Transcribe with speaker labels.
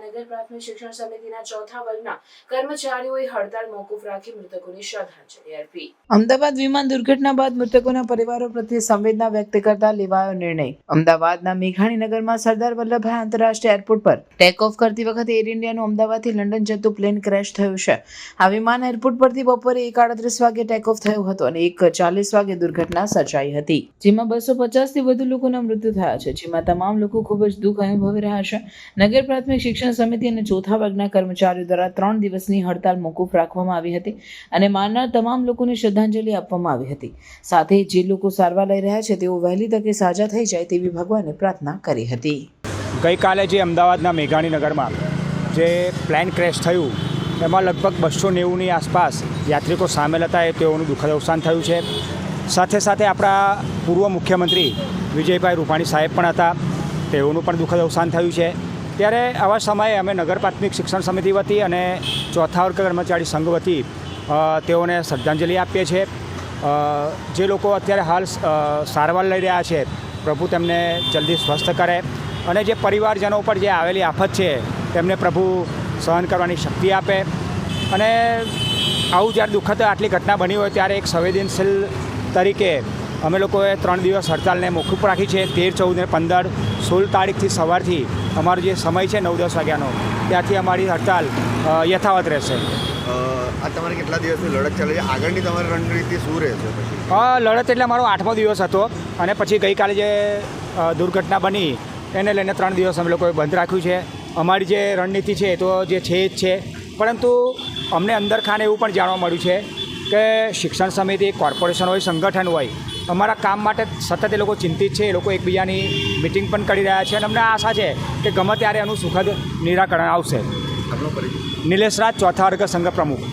Speaker 1: નગર પ્રાથમિક શિક્ષણ સમિતિના ચોથા વર્ગના કર્મચારીઓએ હડતાલ મોકૂફ રાખી મૃતકોને શ્રદ્ધાંજલિ અર્પી.
Speaker 2: અમદાવાદ વિમાન દુર્ઘટના બાદ મૃતકોના પરિવારો પ્રત્યે સંવેદના વ્યક્ત કરતા લેવાયો નિર્ણય. અમદાવાદના મેઘાણીનગરમાં સરદાર વલ્લભભાઈ આંતરરાષ્ટ્રીય એરપોર્ટ પર ટેક ઓફ કરતી વખતે એર ઇન્ડિયાનું અમદાવાદથી લંડન જતું પ્લેન ક્રેશ થયું છે. આ વિમાન એરપોર્ટ પરથી બપોરે એક આડત્રીસ વાગે ટેક ઓફ થયું હતું અને એક ચાલીસ વાગે દુર્ઘટના સર્જાઈ હતી. જેમાં બસો પચાસથી વધુ લોકોના મૃત્યુ થયા છે, જેમાં તમામ લોકો ખૂબ જ દુઃખ અનુભવી રહ્યા છે. નગર પ્રાથમિક શિક્ષણ સમિતિ અને ચોથા વર્ગના કર્મચારીઓ દ્વારા ત્રણ દિવસની હડતાલ મોકૂફ રાખવામાં આવી હતી અને મારનાર તમામ લોકોને શ્રદ્ધાંજલિ આપવામાં આવી હતી. સાથે જે લોકો સારવાર લઈ રહ્યા છે, તેઓ વહેલી તકે સાજા થઈ જાય તેવી ભગવાને પ્રાર્થના કરી હતી.
Speaker 3: ગઈકાલે જે અમદાવાદના મેઘાણીનગરમાં જે પ્લેન ક્રેશ થયું, એમાં લગભગ બસો નેવુંની આસપાસ યાત્રિકો સામેલ હતા એ તેઓનું દુઃખદ અવસાન થયું છે. સાથે સાથે આપણા પૂર્વ મુખ્યમંત્રી વિજયભાઈ રૂપાણી સાહેબ પણ હતા, તેઓનું પણ દુઃખદ અવસાન થયું છે. ત્યારે આવા સમયે અમે નગર પ્રાથમિક શિક્ષણ સમિતિ વતી અને ચોથા વર્ગ કર્મચારી સંઘ વતી તેઓને શ્રદ્ધાંજલિ આપીએ છીએ. જે લોકો અત્યારે હાલ સારવાર લઈ રહ્યા છે, પ્રભુ તેમને જલ્દી સ્વસ્થ કરે અને જે પરિવારજનો પર જે આવેલી આફત છે, તેમને પ્રભુ સહન કરવાની શક્તિ આપે. અને આવું જ્યારે દુઃખદ આટલી ઘટના બની હોય ત્યારે એક સંવેદનશીલ તરીકે અમે લોકોએ ત્રણ દિવસ હડતાલને મોકૂફ રાખી છે. તેર, ચૌદ ને પંદર સોળ તારીખથી સવારથી અમારો જે સમય છે નવ દસ વાગ્યાનો ત્યાંથી અમારી હડતાલ યથાવત રહેશે.
Speaker 4: આ તમારે કેટલા દિવસની લડત ચાલે છે? આગળની તમારી રણનીતિ શું રહેશે
Speaker 3: લડત એટલે મારો આઠમો દિવસ હતો અને પછી ગઈકાલે જે દુર્ઘટના બની એને લઈને ત્રણ દિવસ અમે લોકોએ બંધ રાખ્યું છે. અમારી જે રણનીતિ છે એ તો જે છે જ છે. પરંતુ અમને અંદર ખાને એવું પણ જાણવા મળ્યું છે કે શિક્ષણ સમિતિ કોર્પોરેશન હોય સંગઠન હોય અમારા કામ માટે સતત એ લોકો ચિંતિત છે એ લોકો એકબીજાની મિટિંગ પણ કરી રહ્યા છે અને અમને આશા છે કે ગમે ત્યારે એનું સુખદ નિરાકરણ આવશે. નિલેશ રાજ ચોથા વર્ગ સંઘ પ્રમુખ.